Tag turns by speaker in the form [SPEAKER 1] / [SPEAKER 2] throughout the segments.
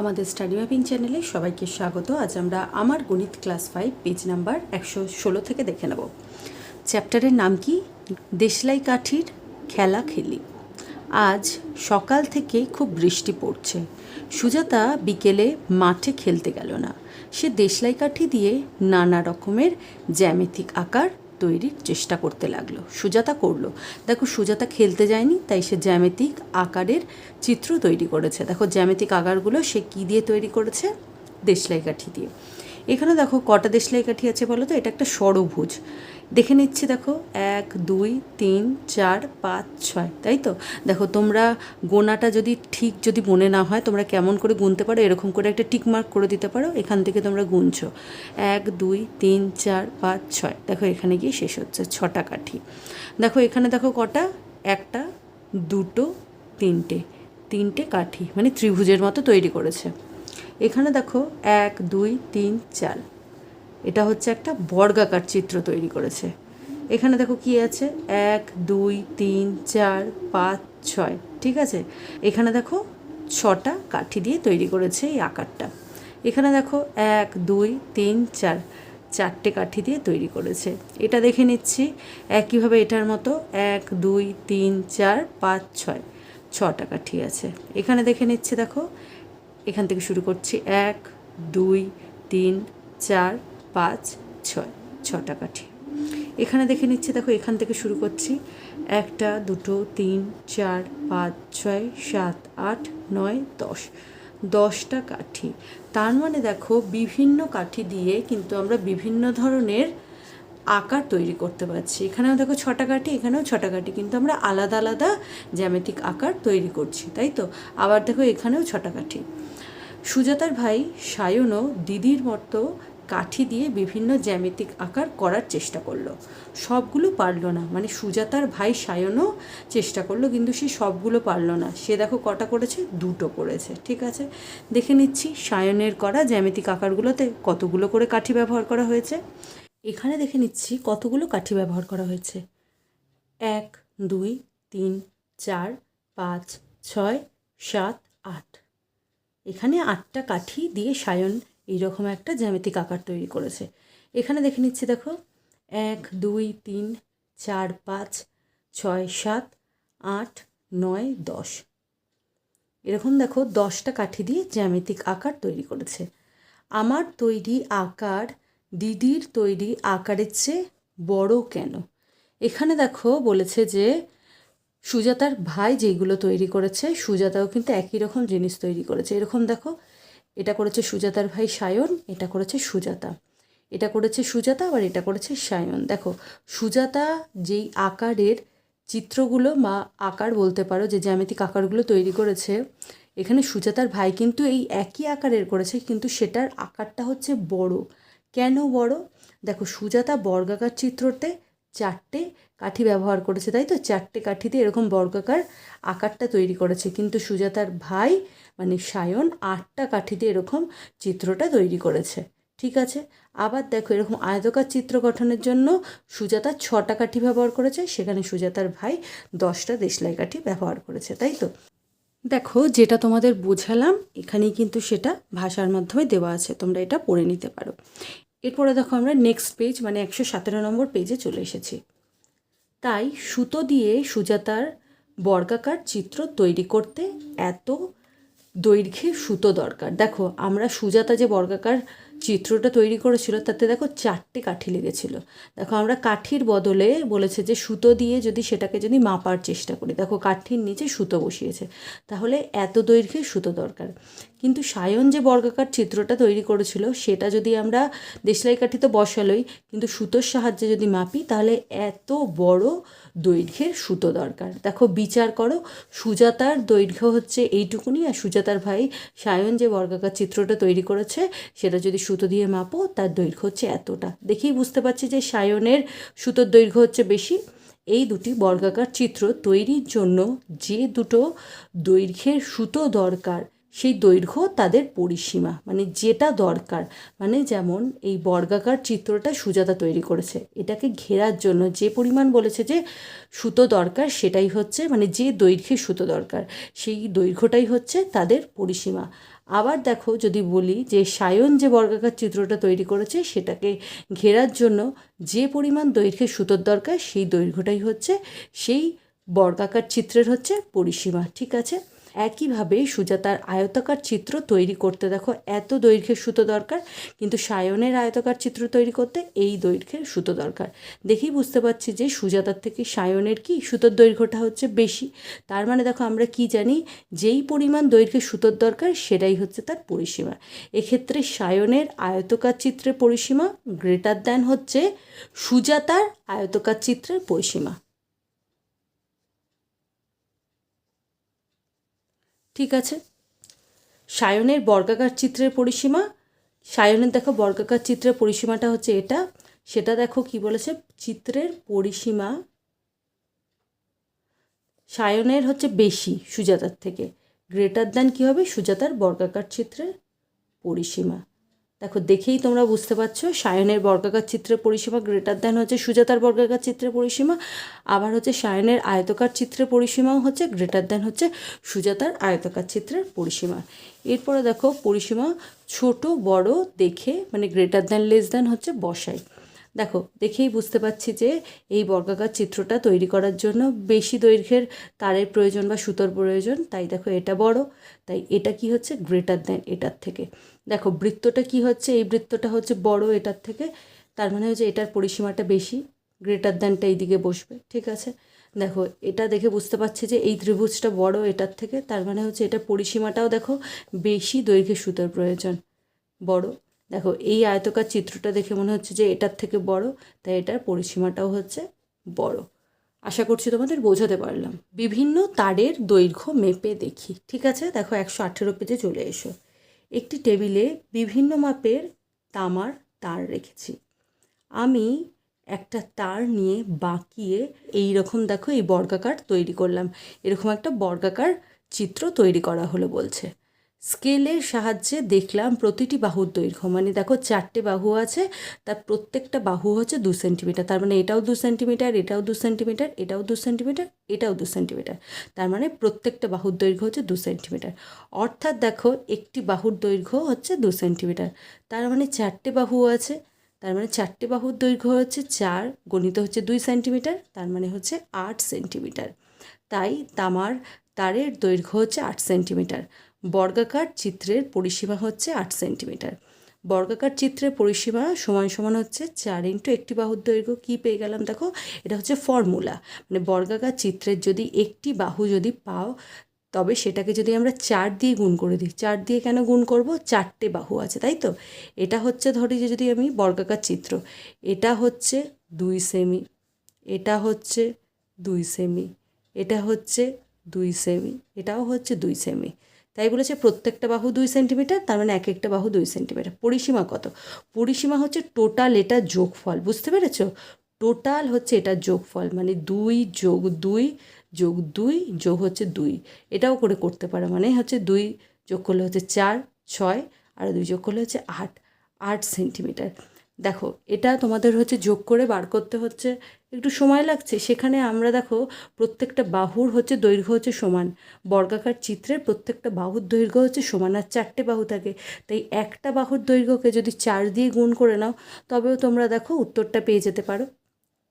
[SPEAKER 1] আমাদের study mapping চ্যানেলে সবাইকে স্বাগত আজ আমরা আমার গণিত ক্লাস ফাইভ পেজ নাম্বার একশো ষোলো থেকে দেখে নেব চ্যাপ্টারের নাম কি দেশলাই কাঠির খেলা খেলি আজ সকাল থেকে খুব বৃষ্টি পড়ছে সুজাতা বিকেলে মাঠে খেলতে গেল না সে দেশলাই কাঠি দিয়ে নানা রকমের জ্যামিতিক আকার তৈরির চেষ্টা করতে লাগলো সুজাতা করলো দেখো সুজাতা খেলতে যায়নি তাই সে জ্যামিতিক আকারের চিত্র তৈরি করেছে দেখো জ্যামিতিক আকারগুলো সে কী দিয়ে তৈরি করেছে দেশলাই কাঠি দিয়ে এখানে দেখো কটা দেশলাই কাঠি আছে বলো তো এটা একটা ষড়ভুজ দেখে নিচ্ছি দেখো এক দুই তিন চার পাঁচ ছয় তাই তো দেখো তোমরা গোনাটা যদি ঠিক যদি মনে না হয় তোমরা কেমন করে গুনতে পারো এরকম করে একটা টিক মার্ক করে দিতে পারো এখান থেকে তোমরা গুনছো এক দুই তিন চার পাঁচ ছয় দেখো এখানে গিয়ে শেষ হচ্ছে ছটা কাঠি দেখো এখানে দেখো কটা একটা দুটো তিনটে তিনটে কাঠি মানে ত্রিভুজের মতো তৈরি করেছে এখানে দেখো এক দুই তিন চার এটা হচ্ছে একটা বর্গাকার চিত্র তৈরি করেছে এখানে দেখো কি আছে এক দুই তিন চার পাঁচ ছয় ঠিক আছে এখানে দেখো ছটা কাঠি দিয়ে তৈরি করেছে এই আকারটা এখানে দেখো এক দুই তিন চার চারটে কাঠি দিয়ে তৈরি করেছে এটা দেখে নিচ্ছি একইভাবে এটার মতো এক দুই তিন চার পাঁচ ছয় ছটা কাঠি আছে এখানে দেখে নিচ্ছি দেখো এখান থেকে শুরু করছি এক দুই তিন চার পাঁচ ছয় ছটা কাঠি এখানে দেখে নিচ্ছি দেখো এখান থেকে শুরু করছি একটা দুটো তিন চার পাঁচ ছয় সাত আট নয় দশ দশটা কাঠি তার মানে দেখো বিভিন্ন কাঠি দিয়ে কিন্তু আমরা বিভিন্ন ধরনের আকার তৈরি করতে পারছি এখানেও দেখো ছটা কাঠি এখানেও ছটা কাঠি কিন্তু আমরা আলাদা আলাদা জ্যামেতিক আকার তৈরি করছি তাই তো আবার দেখো এখানেও ছটা কাঠি সুজাতার ভাই সায়নও দিদির মতো কাঠি দিয়ে বিভিন্ন জ্যামিতিক আকার করার চেষ্টা করলো সবগুলো পারলো না মানে সুজাতার ভাই সায়নও চেষ্টা করলো কিন্তু সে সবগুলো পারল না সে দেখো কটা করেছে দুটো করেছে ঠিক আছে দেখে নিচ্ছি সায়নের করা জ্যামিতিক আকারগুলোতে কতগুলো করে কাঠি ব্যবহার করা হয়েছে এখানে দেখে নিচ্ছি কতগুলো কাঠি ব্যবহার করা হয়েছে এক দুই তিন চার পাঁচ ছয় সাত আট এখানে আটটা কাঠি দিয়ে সায়ন এইরকম একটা জ্যামিতিক আকার তৈরি করেছে এখানে দেখে নিচ্ছি দেখো এক দুই তিন চার পাঁচ ছয় সাত আট নয় দশ এরকম দেখো দশটা কাঠি দিয়ে জ্যামিতিক আকার তৈরি করেছে আমার তৈরি আকার দিদির তৈরি আকারের চেয়ে বড় কেন এখানে দেখো বলেছে যে সুজাতার ভাই যেগুলো তৈরি করেছে সুজাতাও কিন্তু একই রকম জিনিস তৈরি করেছে এরকম দেখো এটা করেছে সুজাতার ভাই সায়ন এটা করেছে সুজাতা এটা করেছে সুজাতা আবার এটা করেছে সায়ন দেখো সুজাতা যেই আকারের চিত্রগুলো বা আকার বলতে পারো যে জ্যামিতিক আকারগুলো তৈরি করেছে এখানে সুজাতার ভাই কিন্তু এই একই আকারের করেছে কিন্তু সেটার আকারটা হচ্ছে বড় কেন বড় দেখো সুজাতা বর্গাকার চিত্রতে চারটে কাঠি ব্যবহার করেছে তাই তো চারটে কাঠিতে এরকম বর্গাকার আকারটা তৈরি করেছে কিন্তু সুজাতার ভাই মানে সায়ন আটটা কাঠিতে এরকম চিত্রটা তৈরি করেছে ঠিক আছে আবার দেখো এরকম আয়তকার চিত্র গঠনের জন্য সুজাতা ছটা কাঠি ব্যবহার করেছে সেখানে সুজাতার ভাই দশটা দেশলাই কাঠি ব্যবহার করেছে তাই তো দেখো যেটা তোমাদের বোঝালাম এখানেই কিন্তু সেটা ভাষার মাধ্যমে দেওয়া আছে তোমরা এটা পড়ে নিতে পারো এরপরে দেখো আমরা নেক্সট পেজ মানে একশো সতেরো নম্বর পেজে চলে এসেছি তাই সুতো দিয়ে সুজাতার বর্গাকার চিত্র তৈরি করতে এত দৈর্ঘ্যে সুতো দরকার দেখো আমরা সুজাতা যে বর্গাকার চিত্রটা তৈরি করেছিল তাতে দেখো চারটে কাঠি লেগেছিল দেখো আমরা কাঠির বদলে বলেছে যে সুতো দিয়ে যদি সেটাকে যদি মাপার চেষ্টা করি দেখো কাঠির নিচে সুতো বসিয়েছে তাহলে এত দৈর্ঘ্যে সুতো দরকার কিন্তু সায়ন যে বর্গাকার চিত্রটা তৈরি করেছিল সেটা যদি আমরা দেশলাই কাঠিতে বসালই বসালোই কিন্তু সুতোর সাহায্যে যদি মাপি তাহলে এত বড় দৈর্ঘ্যের সুতো দরকার দেখো বিচার করো সুজাতার দৈর্ঘ্য হচ্ছে এইটুকুনি আর সুজাতার ভাই সায়ন যে বর্গাকার চিত্রটা তৈরি করেছে সেটা যদি সুতো দিয়ে মাপো তার দৈর্ঘ্য হচ্ছে এতটা দেখেই বুঝতে পারছি যে সায়নের সুতোর দৈর্ঘ্য হচ্ছে বেশি এই দুটি বর্গাকার চিত্র তৈরির জন্য যে দুটো দৈর্ঘ্যের সুতো দরকার সেই দৈর্ঘ্য তাদের পরিসীমা মানে যেটা দরকার মানে যেমন এই বর্গাকার চিত্রটা সুজাতা তৈরি করেছে এটাকে ঘেরার জন্য যে পরিমাণ বলেছে যে সুতো দরকার সেটাই হচ্ছে মানে যে দৈর্ঘ্যে সুতো দরকার সেই দৈর্ঘ্যটাই হচ্ছে তাদের পরিসীমা আবার দেখো যদি বলি যে সায়ন যে বর্গাকার চিত্রটা তৈরি করেছে সেটাকে ঘেরার জন্য যে পরিমাণ দৈর্ঘ্যে সুতোর দরকার সেই দৈর্ঘ্যটাই হচ্ছে সেই বর্গাকার চিত্রের হচ্ছে পরিসীমা ঠিক আছে একইভাবে সুজাতার আয়তাকার চিত্র তৈরি করতে দেখো এত দৈর্ঘ্যের সুতো দরকার কিন্তু সায়নের আয়তাকার চিত্র তৈরি করতে এই দৈর্ঘ্যের সুতো দরকার দেখেই বুঝতে পারছি যে সুজাতার থেকে সায়নের কি সুতোর দৈর্ঘ্যটা হচ্ছে বেশি তার মানে দেখো আমরা কি জানি যেই পরিমাণ দৈর্ঘ্যের সুতোর দরকার সেটাই হচ্ছে তার পরিসীমা এক্ষেত্রে সায়নের আয়তকার চিত্রের পরিসীমা গ্রেটার দ্যান হচ্ছে সুজাতার আয়তকার চিত্রের পরিসীমা ঠিক আছে সায়নের বর্গাকার চিত্রের পরিসীমা সায়নের দেখো বর্গাকার চিত্রের পরিসীমাটা হচ্ছে এটা সেটা দেখো কি বলেছে চিত্রের পরিসীমা সায়নের হচ্ছে বেশি সুজাতার থেকে গ্রেটার দ্যান কী হবে সুজাতার বর্গাকার চিত্রের পরিসীমা দেখো দেখেই তোমরা বুঝতে পারছো সায়নের বর্গাকার চিত্রের পরিসীমা গ্রেটার দেন হচ্ছে সুজাতার বর্গাকার চিত্রের পরিসীমা আবার হচ্ছে সায়নের আয়তকার চিত্রের পরিসীমাও হচ্ছে গ্রেটার দেন হচ্ছে সুজাতার আয়তকার চিত্রের পরিসীমা এরপরে দেখো পরিসীমা ছোট বড় দেখে মানে গ্রেটার দেন লেস দেন হচ্ছে বসাই দেখো দেখেই বুঝতে পারছি যে এই বর্গাকার চিত্রটা তৈরি করার জন্য বেশি দৈর্ঘ্যের তারের প্রয়োজন বা সুতোর প্রয়োজন তাই দেখো এটা বড় তাই এটা কি হচ্ছে গ্রেটার দেন এটার থেকে দেখো বৃত্তটা কি হচ্ছে এই বৃত্তটা হচ্ছে বড় এটার থেকে তার মানে হচ্ছে এটার পরিসীমাটা বেশি গ্রেটার দ্যানটা এই দিকে বসবে ঠিক আছে দেখো এটা দেখে বুঝতে পারছি যে এই ত্রিভুজটা বড় এটার থেকে তার মানে হচ্ছে এটা পরিসীমাটাও দেখো বেশি দৈর্ঘ্যের সুতোর প্রয়োজন বড় দেখো এই আয়তকার চিত্রটা দেখে মনে হচ্ছে যে এটার থেকে বড় তাই এটার পরিসীমাটাও হচ্ছে বড় আশা করছি তোমাদের বোঝাতে পারলাম বিভিন্ন তারের দৈর্ঘ্য মেপে দেখি ঠিক আছে দেখো একশো আঠেরো পেজে চলে এসো একটি টেবিলে বিভিন্ন মাপের তামার তার রেখেছি আমি একটা তার নিয়ে বাঁকিয়ে এই রকম দেখো এই বর্গাকার তৈরি করলাম এরকম একটা বর্গাকার চিত্র তৈরি করা হলো বলছে স্কেলের সাহায্যে দেখলাম প্রতিটি বাহুর দৈর্ঘ্য মানে দেখো চারটে বাহু আছে তার প্রত্যেকটা বাহু হচ্ছে দু সেন্টিমিটার তার মানে এটাও দু সেন্টিমিটার এটাও দু সেন্টিমিটার এটাও দু সেন্টিমিটার এটাও দু সেন্টিমিটার তার মানে প্রত্যেকটা বাহুর দৈর্ঘ্য হচ্ছে দু সেন্টিমিটার অর্থাৎ দেখো একটি বাহুর দৈর্ঘ্য হচ্ছে দু সেন্টিমিটার তার মানে চারটে বাহু আছে তার মানে চারটে বাহুর দৈর্ঘ্য হচ্ছে চার গণিত হচ্ছে দুই সেন্টিমিটার তার মানে হচ্ছে আট সেন্টিমিটার তাই তামার তারের দৈর্ঘ্য হচ্ছে আট সেন্টিমিটার বর্গাকার চিত্রের পরিসীমা হচ্ছে আট সেন্টিমিটার বর্গাকার চিত্রের পরিসীমা সমান সমান হচ্ছে চার ইন্টু একটি বাহুর দৈর্ঘ্য কী পেয়ে গেলাম দেখো এটা হচ্ছে ফর্মুলা মানে বর্গাকার চিত্রের যদি একটি বাহু যদি পাও তবে সেটাকে যদি আমরা চার দিয়ে গুণ করে দিই চার দিয়ে কেন গুণ করব চারটে বাহু আছে তাই তো এটা হচ্ছে ধরি যে যদি আমি বর্গাকার চিত্র এটা হচ্ছে দুই সেমি এটা হচ্ছে দুই সেমি এটা হচ্ছে দুই সেমি এটাও হচ্ছে দুই সেমি তাই বলেছে প্রত্যেকটা বাহু দুই সেন্টিমিটার তার মানে এক একটা বাহু দুই সেন্টিমিটার পরিসীমা কত পরিসীমা হচ্ছে টোটাল এটা যোগফল বুঝতে পেরেছ টোটাল হচ্ছে এটা যোগফল মানে দুই যোগ দুই যোগ দুই যোগ হচ্ছে দুই এটাও করে করতে পারো মানে হচ্ছে দুই যোগ করলে হচ্ছে চার ছয় আর দুই যোগ করলে হচ্ছে আট আট সেন্টিমিটার দেখো এটা তোমাদের হচ্ছে যোগ করে বার করতে হচ্ছে একটু সময় লাগছে সেখানে আমরা দেখো প্রত্যেকটা বাহুর হচ্ছে দৈর্ঘ্য হচ্ছে সমান বর্গাকার চিত্রের প্রত্যেকটা বাহুর দৈর্ঘ্য হচ্ছে সমান আর চারটে বাহু থাকে তাই একটা বাহুর দৈর্ঘ্যকে যদি চার দিয়ে গুণ করে নাও তবেও তোমরা দেখো উত্তরটা পেয়ে যেতে পারো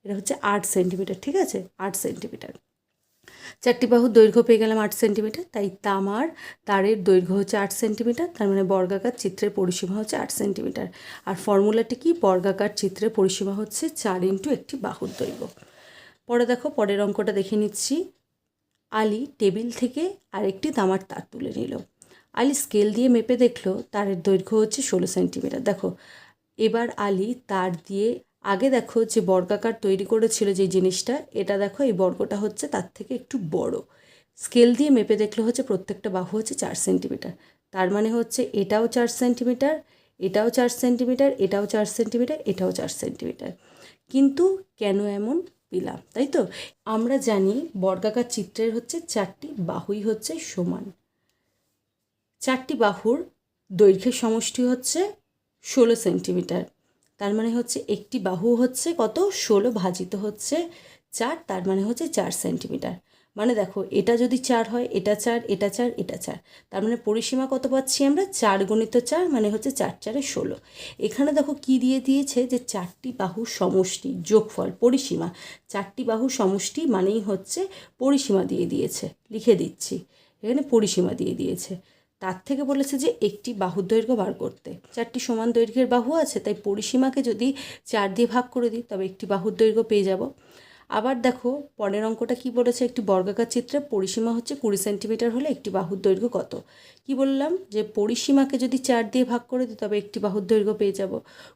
[SPEAKER 1] এটা হচ্ছে আট সেন্টিমিটার ঠিক আছে আট সেন্টিমিটার চারটি বাহুর দৈর্ঘ্য পেয়ে গেলাম আট সেন্টিমিটার তাই তামার তারের দৈর্ঘ্য হচ্ছে আট সেন্টিমিটার তার মানে বর্গাকার চিত্রের পরিসীমা হচ্ছে আট সেন্টিমিটার আর ফর্মুলাটি কি বর্গাকার চিত্রের পরিসীমা হচ্ছে চার ইন্টু একটি বাহুর দৈর্ঘ্য পরে দেখো পরের অঙ্কটা দেখে নিচ্ছি আলি টেবিল থেকে আরেকটি তামার তার তুলে নিল আলি স্কেল দিয়ে মেপে দেখলো তারের দৈর্ঘ্য হচ্ছে ষোলো সেন্টিমিটার দেখো এবার আলি তার দিয়ে আগে দেখো যে বর্গাকার তৈরি করেছিল যে জিনিসটা এটা দেখো এই বর্গটা হচ্ছে তার থেকে একটু বড় স্কেল দিয়ে মেপে দেখলে হচ্ছে প্রত্যেকটা বাহু হচ্ছে চার সেন্টিমিটার তার মানে হচ্ছে এটাও চার সেন্টিমিটার এটাও চার সেন্টিমিটার এটাও চার সেন্টিমিটার এটাও চার সেন্টিমিটার কিন্তু কেন এমন পিলাম তাই তো আমরা জানি বর্গাকার চিত্রের হচ্ছে চারটি বাহুই হচ্ছে সমান চারটি বাহুর দৈর্ঘ্যের সমষ্টি হচ্ছে ষোলো সেন্টিমিটার তার মানে হচ্ছে একটি বাহু হচ্ছে কত ষোলো ভাজিত হচ্ছে চার তার মানে হচ্ছে চার সেন্টিমিটার মানে দেখো এটা যদি চার হয় এটা চার এটা চার এটা চার তার মানে পরিসীমা কত পাচ্ছি আমরা চার গণিত চার মানে হচ্ছে চার চারে ষোলো এখানে দেখো কি দিয়ে দিয়েছে যে চারটি বাহু সমষ্টি যোগফল পরিসীমা চারটি বাহু সমষ্টি মানেই হচ্ছে পরিসীমা দিয়ে দিয়েছে লিখে দিচ্ছি এখানে পরিসীমা দিয়ে দিয়েছে তার থেকে বলেছে যে একটি বাহুর দৈর্ঘ্য বার করতে চারটি সমান দৈর্ঘ্যের বাহু আছে তাই পরিসীমাকে যদি চার দিয়ে ভাগ করে দিই তবে একটি বাহুর দৈর্ঘ্য পেয়ে যাব আবার দেখো পরের অঙ্কটা কি বলেছে একটি বর্গাকার চিত্রে পরিসীমা হচ্ছে কুড়ি সেন্টিমিটার হলে একটি বাহুর দৈর্ঘ্য কত কি বললাম যে পরিসীমাকে যদি চার দিয়ে ভাগ করে দিই তবে একটি বাহুর দৈর্ঘ্য পেয়ে যাব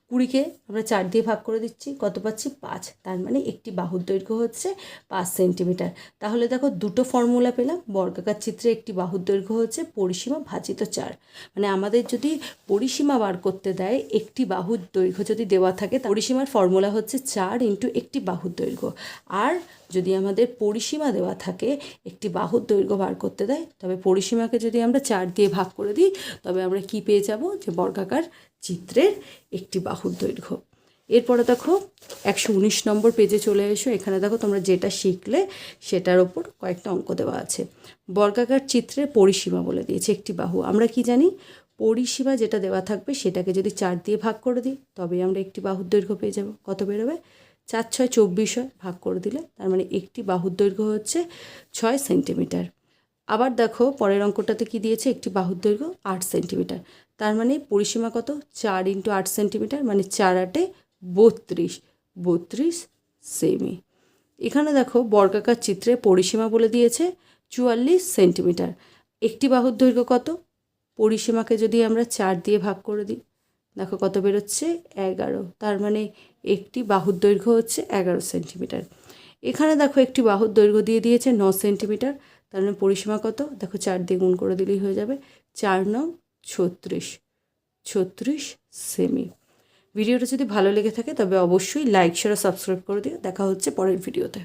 [SPEAKER 1] কুড়িকে আমরা চার দিয়ে ভাগ করে দিচ্ছি কত পাচ্ছি পাঁচ তার মানে একটি বাহুর দৈর্ঘ্য হচ্ছে পাঁচ সেন্টিমিটার তাহলে দেখো দুটো ফর্মুলা পেলাম বর্গাকার চিত্রে একটি বাহুর দৈর্ঘ্য হচ্ছে পরিসীমা ভাজিত চার মানে আমাদের যদি পরিসীমা বার করতে দেয় একটি বাহুর দৈর্ঘ্য যদি দেওয়া থাকে পরিসীমার ফর্মুলা হচ্ছে চার ইন্টু একটি বাহুর দৈর্ঘ্য আর যদি আমাদের পরিসীমা দেওয়া থাকে একটি বাহুর দৈর্ঘ্য বার করতে দেয় তবে পরিসীমাকে যদি আমরা চার দিয়ে ভাগ করে দিই তবে আমরা কি পেয়ে যাব যে বর্গাকার চিত্রের একটি বাহুর দৈর্ঘ্য এরপরে দেখো একশো উনিশ নম্বর পেজে চলে এসো এখানে দেখো তোমরা যেটা শিখলে সেটার ওপর কয়েকটা অঙ্ক দেওয়া আছে বর্গাকার চিত্রের পরিসীমা বলে দিয়েছে একটি বাহু আমরা কি জানি পরিসীমা যেটা দেওয়া থাকবে সেটাকে যদি চার দিয়ে ভাগ করে দিই তবে আমরা একটি বাহুর দৈর্ঘ্য পেয়ে যাব কত বেরোবে চার ছয় চব্বিশ হয় ভাগ করে দিলে তার মানে একটি বাহুর দৈর্ঘ্য হচ্ছে ছয় সেন্টিমিটার আবার দেখো পরের অঙ্কটাতে কি দিয়েছে একটি বাহুর দৈর্ঘ্য আট সেন্টিমিটার তার মানে পরিসীমা কত চার ইন্টু আট সেন্টিমিটার মানে চার আটে বত্রিশ বত্রিশ সেমি এখানে দেখো বর্গাকার চিত্রে পরিসীমা বলে দিয়েছে চুয়াল্লিশ সেন্টিমিটার একটি বাহুর দৈর্ঘ্য কত পরিসীমাকে যদি আমরা চার দিয়ে ভাগ করে দিই দেখো কত বেরোচ্ছে এগারো তার মানে একটি বাহুর দৈর্ঘ্য হচ্ছে এগারো সেন্টিমিটার এখানে দেখো একটি বাহুর দৈর্ঘ্য দিয়ে দিয়েছে ন সেন্টিমিটার তার মানে পরিসীমা কত দেখো চার দিয়ে গুণ করে দিলেই হয়ে যাবে চার ন ছত্রিশ ছত্রিশ সেমি ভিডিওটা যদি ভালো লেগে থাকে তবে অবশ্যই লাইক শেয়ার সাবস্ক্রাইব করে দিও দেখা হচ্ছে পরের ভিডিওতে